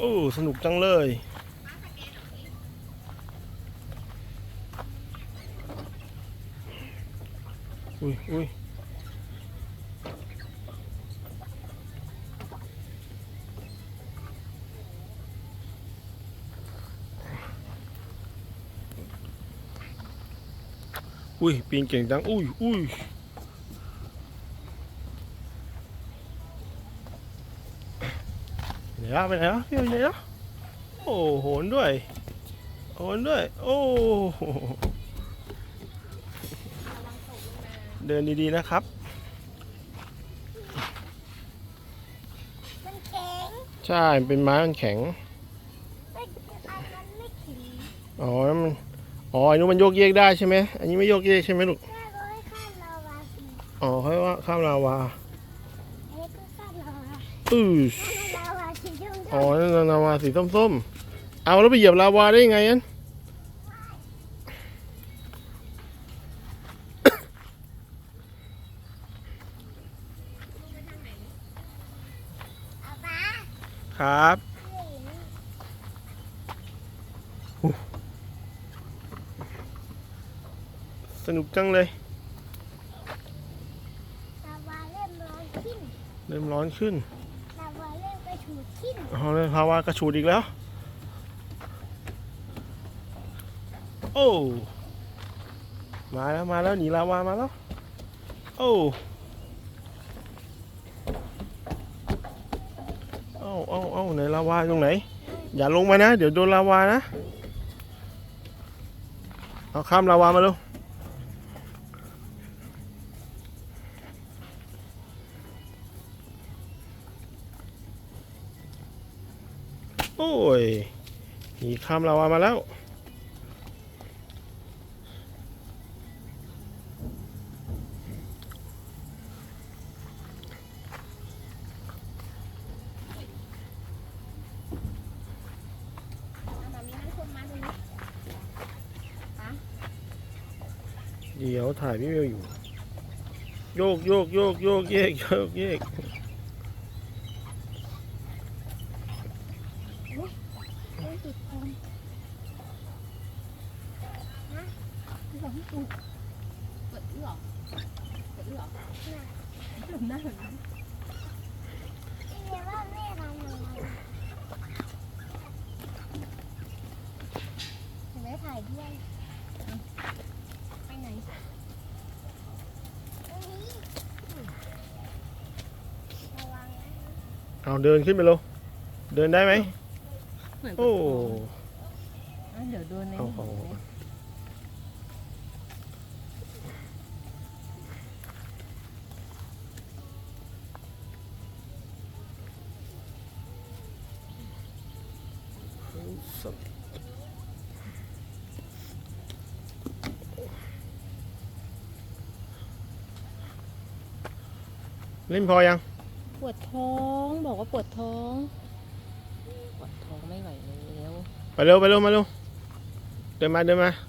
โอ้สนุกจังเลย อุ้ยอุ้ยอุ้ยปีนเก่งจังอุ้ยอุ้ย ไปไหนละไปไหนละพี่ไปไหนละโอ้โหนด้วยโหนด้วย โอ้โหเดินดีๆนะครับมันแข็งใช่มันเป็นไม้มันแข็งไม่อันมันไม่แข็งอ๋อนั่นมันอ๋ออันนู้นมันโยกเยกได้ใช่ไหมอันนี้ไม่โยกเยกใช่ไหมลูกแม่ก็ให้ข้ามลาวาสิอ๋อเขาเรียกว่าข้ามลาวาเฮ้ยก็ข้ามลาวาอือข้ามลาวาสิยุ่ง อ๋อนั่นนะลาวาสีส้มๆ เอาแล้วไปเหยียบลาวาได้ยังไงนั้นเอาปะครับสนุกจังเลยลาวาเริ่มร้อนขึ้น เอ๋อเลยลาวากระฉูดอีกแล้ว โอ้ มาแล้วมาแล้วหนีลาวามาแล้ว โอ้เอ้าเอ้าเอ้าไหนลาวาตรงไหน อย่าลงมานะ เดี๋ยวโดนลาวานะ เอาข้ามลาวามาเร็ว โอ้ยหนีข้ามลาวามาแล้วมามีนั่งคนมาตรงนี้เดี๋ยวถ่ายพี่เมลอยู่ โยกโยกโยกโยกเยกโยกเยก เปิดอื้อเหรอเปิดอื้อเหรอหลุมหน้าหลุมหน้า เรียกว่าแม่ทำอะไรเห็นไหมถ่ายด้วยไปไหนตรงนี้ระวังนะ เอาเดินขึ้นไปเร็วเดินได้ไหม เหมือน โอ้ อ่ะ เดี๋ยวโดนในโอ้โหเล่นพอยัง ปวดท้องบอกว่าปวดท้อง ปวดท้องไม่ไหวแล้ว ไปเร็ว ไปเร็ว มาเร็ว เดินมาเดินมา